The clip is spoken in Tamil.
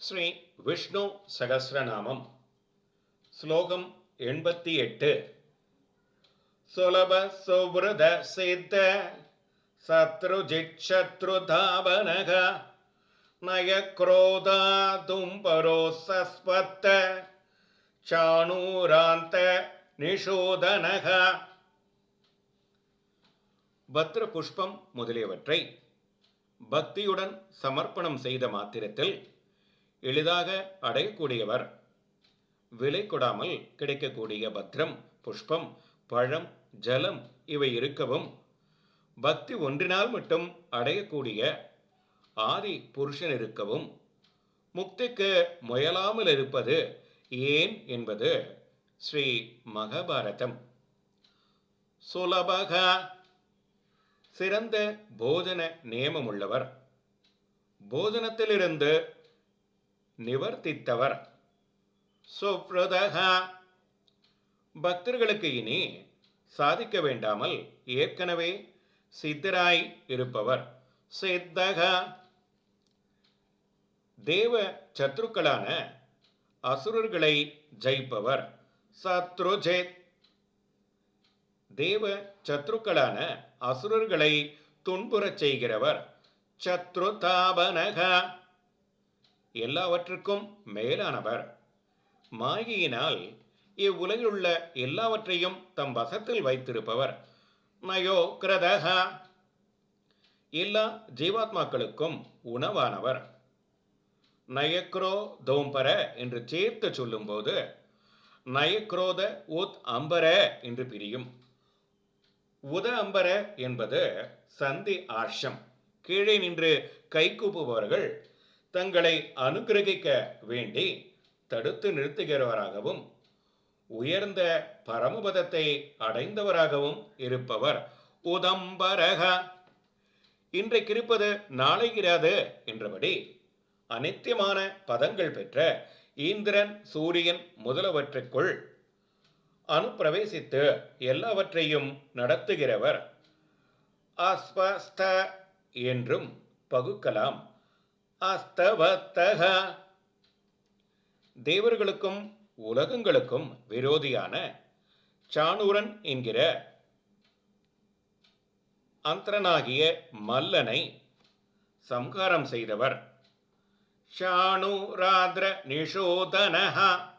ஸ்ரீ விஷ்ணு சகசிரநாமம் ஸ்லோகம் எண்பத்தி எட்டு. சுலப சுவ்ரத சித்த சத்ருஜிச்சத்ருதாபனக நய குரோதா தும்பரோ சஸ்பத்த சாணூராந்த நிஷோதனக. பத்ர புஷ்பம் முதலியவற்றை பக்தியுடன் சமர்ப்பணம் செய்த மாத்திரத்தில் எளிதாக அடையக்கூடியவர். விலை கொடாமல் கிடைக்கக்கூடிய பத்ரம் புஷ்பம் பழம் ஜலம் இவை இருக்கவும் பக்தி ஒன்றினால் மட்டும் அடையக்கூடிய ஆதி புருஷன் இருக்கவும் முக்திக்கு முயலாமல் இருப்பது ஏன் என்பது ஸ்ரீ மகாபாரதம். சுலபக சிறந்த போஜன நியமமுள்ளவர் போஜனத்திலிருந்து நிவர்த்தித்தவர். சுப்ரதக பக்தர்களுக்கு இனி சாதிக்க வேண்டாமல் ஏற்கனவே சித்தராய் இருப்பவர். சித்தகா தேவ சத்ருக்களான அசுரர்களை ஜெயிப்பவர். சத்ருஜேத். தேவ சத்ருக்களான அசுரர்களை துன்புறச் செய்கிறவர். சத்ருதாபனகா எல்லாவற்றுக்கும் மேலானவர். மாயையினால் இவ்வுலகிலுள்ள எல்லாவற்றையும் தம் வசத்தில் வைத்திருப்பவர். நயோ கிரதக எல்லா ஜீவாத்மாக்களுக்கும் உணவானவர். நயக்ரோ தோம்பர என்று சேர்த்து சொல்லும்போது நயக்ரோத உத் அம்பர என்று பிரியும். உத அம்பர என்பது சந்தி ஆர்ஷம். கீழே நின்று கைகூப்புபவர்கள் தங்களை அனுக்கிரகிக்க வேண்டி தடுத்து நிறுத்துகிறவராகவும் உயர்ந்த பரமபதத்தை அடைந்தவராகவும் இருப்பவர் உதம்பரக. இன்றைக்கு இருப்பது நாளை இராது என்றபடி அனித்தியமான பதங்கள் பெற்ற இந்திரன் சூரியன் முதலவற்றுக்குள் அனுப்பிரவேசித்து எல்லாவற்றையும் நடத்துகிறவர். அஸ்வஸ்த என்றும் பகுக்கலாம். அஸ்தவத்தக. தேவர்களுக்கும் உலகங்களுக்கும் விரோதியான சாணூரன் என்கிற அந்தரனாகிய மல்லனை சம்ஹாரம் செய்தவர். ஷாணூராத்ர நிஷோதனஹா.